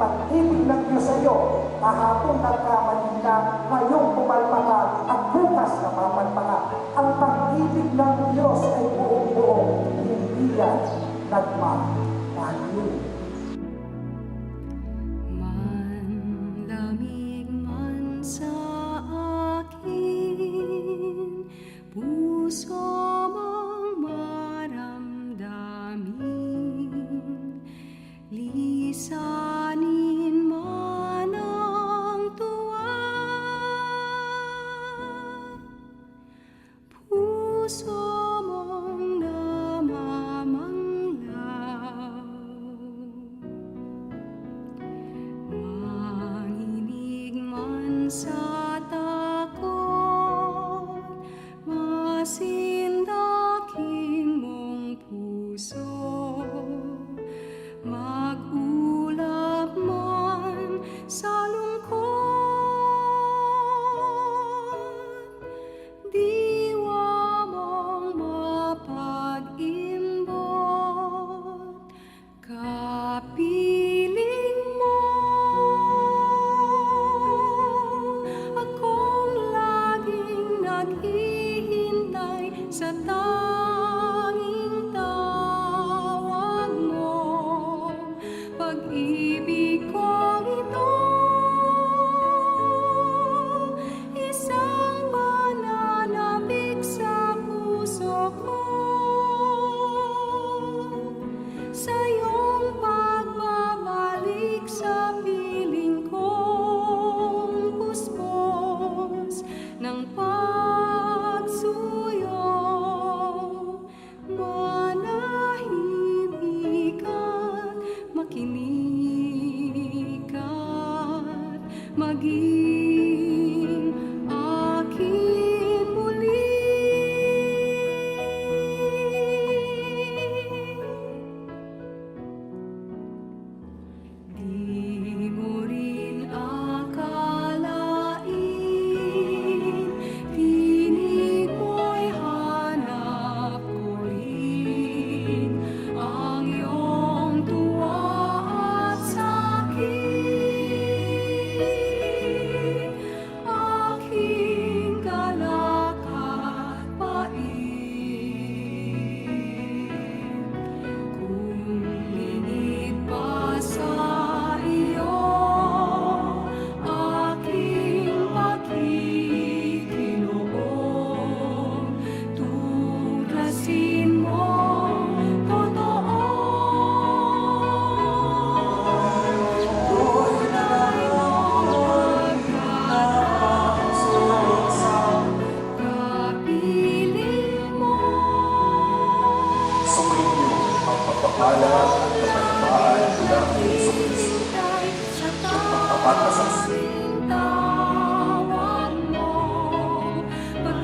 pag-ibig ng Diyos sa iyo. Kahapon nagkamali ka, ngayong pumalpa at bukas napapalpa ka. Ang pag-ibig ng Diyos ay buong-buo, hindi yan nagmamahal. Manlamig man sa akin, puso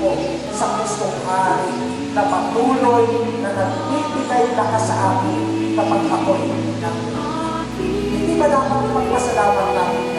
ko sa Kristong Hari na patuloy na nagbibigay lakas sa akin kapag ako'y nang. Hindi ba dapat magpasalamat natin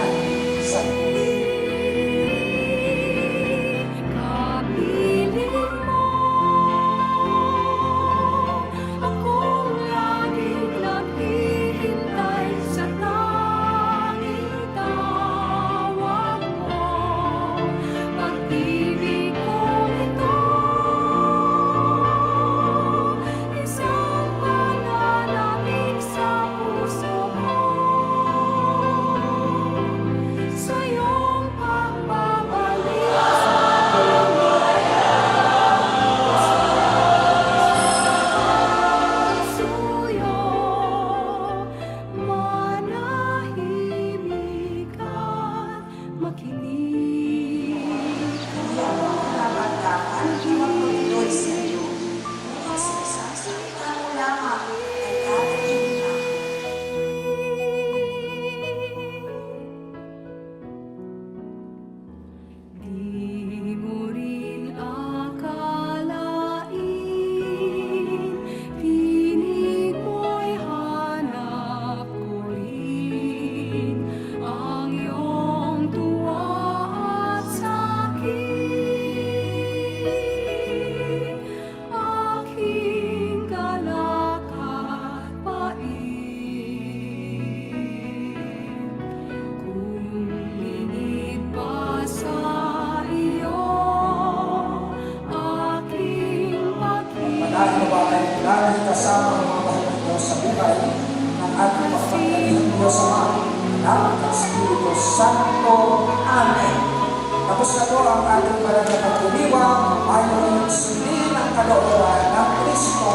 Pagkatapos na ito ang ating para na pagkuliwa ay maging sundin ang kalooban ng Kristo.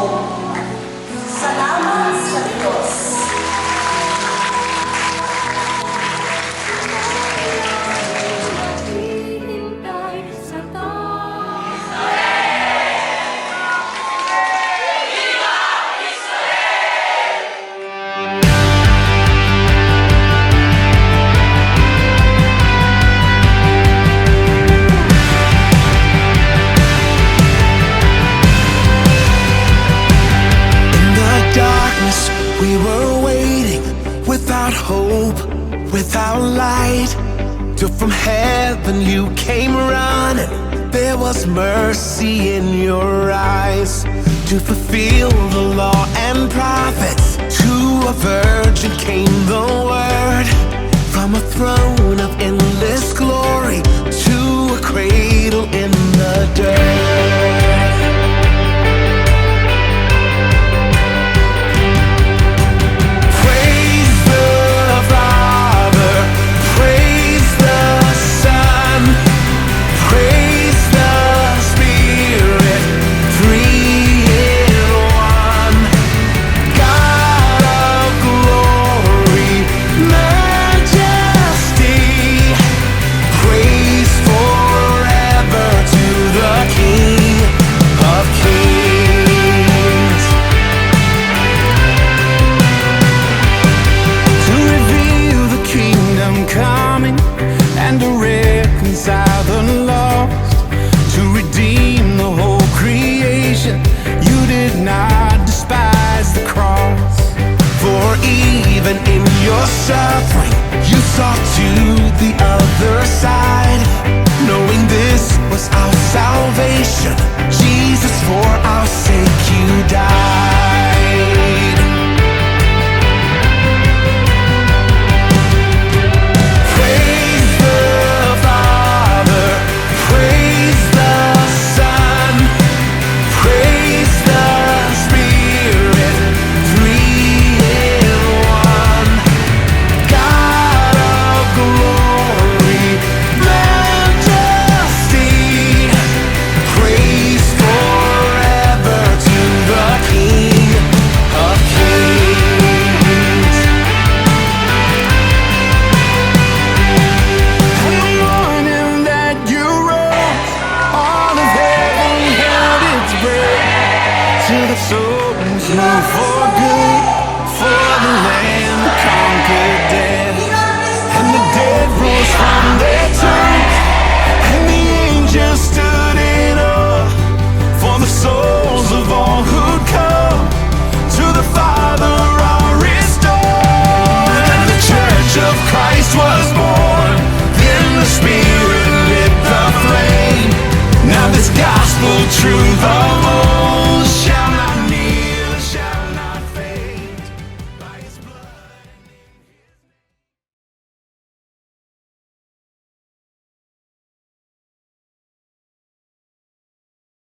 till from heaven you came running. There was mercy in your eyes to fulfill the law and prophets. To a virgin came the word from a throne of. suffering you saw too.